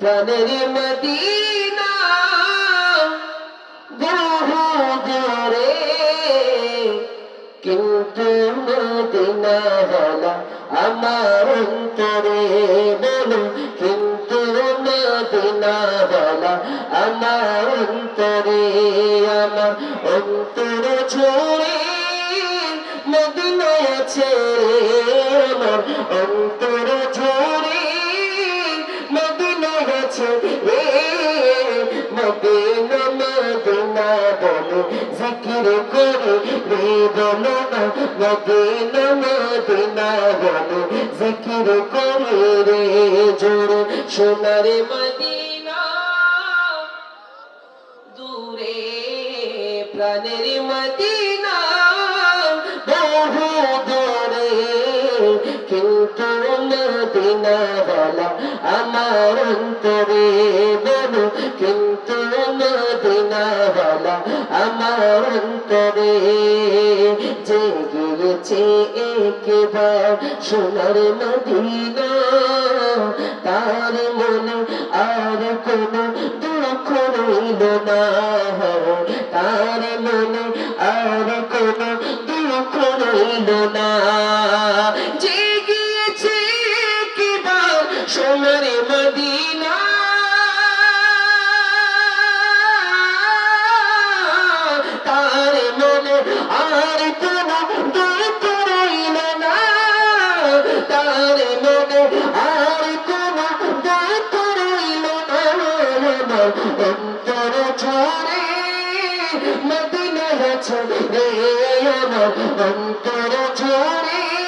প্রাণের মদিনা বহু দূরে কিন্তু মদিনা হলা আমার অন্তরে বলো, কিন্তু মদিনা হলা আমার অন্তরে, আমার অন্তর ছড়ে মদিনায় আছে আমার অন্তর ছড়ে মদিনা বলে জিকির করে রে না মদিনা মদিনা বলে জিকির করে রে জোরে। সোনার মদিনা দূরে, প্রাণের মদিনা বহু দূরে। কিন্তু মদিনা বলা আমার অন্তরে বলো বলা আমার অন্তরে যে গিয়েছে একবার সোনার মদিনা। তার মনে আর কোনো দুঃখ রইল না। তার মনে আর কোনো দুঃখ রইল না। যে গিয়েছে কিবার সোনার মদিনা। আর কোনো দুঃখ রইল না। তার মনে আর কোনো দুঃখ রইল না। অন্তর ছড়ে মদিনা ছড়ে আমার অন্তর ছড়ে।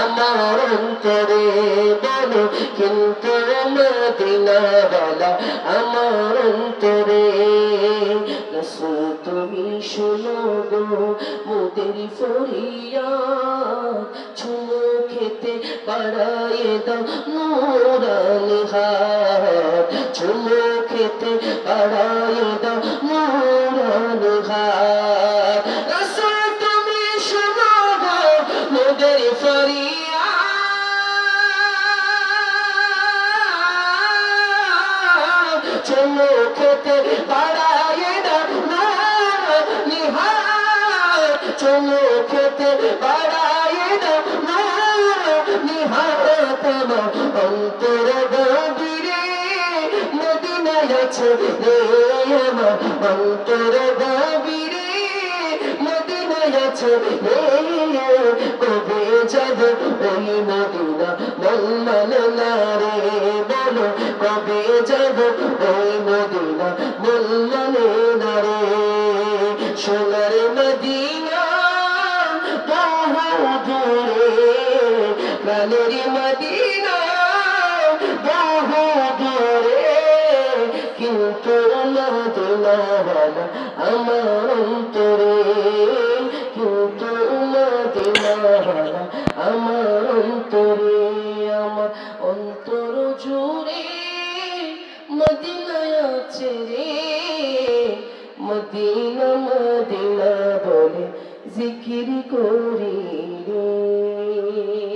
আমার অন্তরে বলো, কিন্তু মদিনা বলা, আমার অন্তরে। রসুল, তুমি শোনো গো, মোদের ফরিয়া চুমো খেতে বাড়ায় দাও নোরানি হাত। চুমো খেতে বাড়ায় দাও নোরানি হাত। মোদের ফরিয়া চলো খেতে বাড়ায় না নিহার। চলো খেতে বাড়ায় না নিহার। তোমার অন্তর গভীরে মদিনায় আছে রে, আমার অন্তর গভীরে। রে কবে যাব? ওই মদিনা মানে না রে, বলো কবে যাব? ওই মদিনা মানে না রে। সোনার মদিনা বহু দূরে, প্রাণের মদিনা বহু দূরে। কিন্তু মদিনা বলা আমার অন্তরে। কিন্তু মদিনা আমার অন্তরে আমার অন্তর জুড়ে মদিনায় আছে রে, মদিনা মদিনা বলে জিকির করি রে।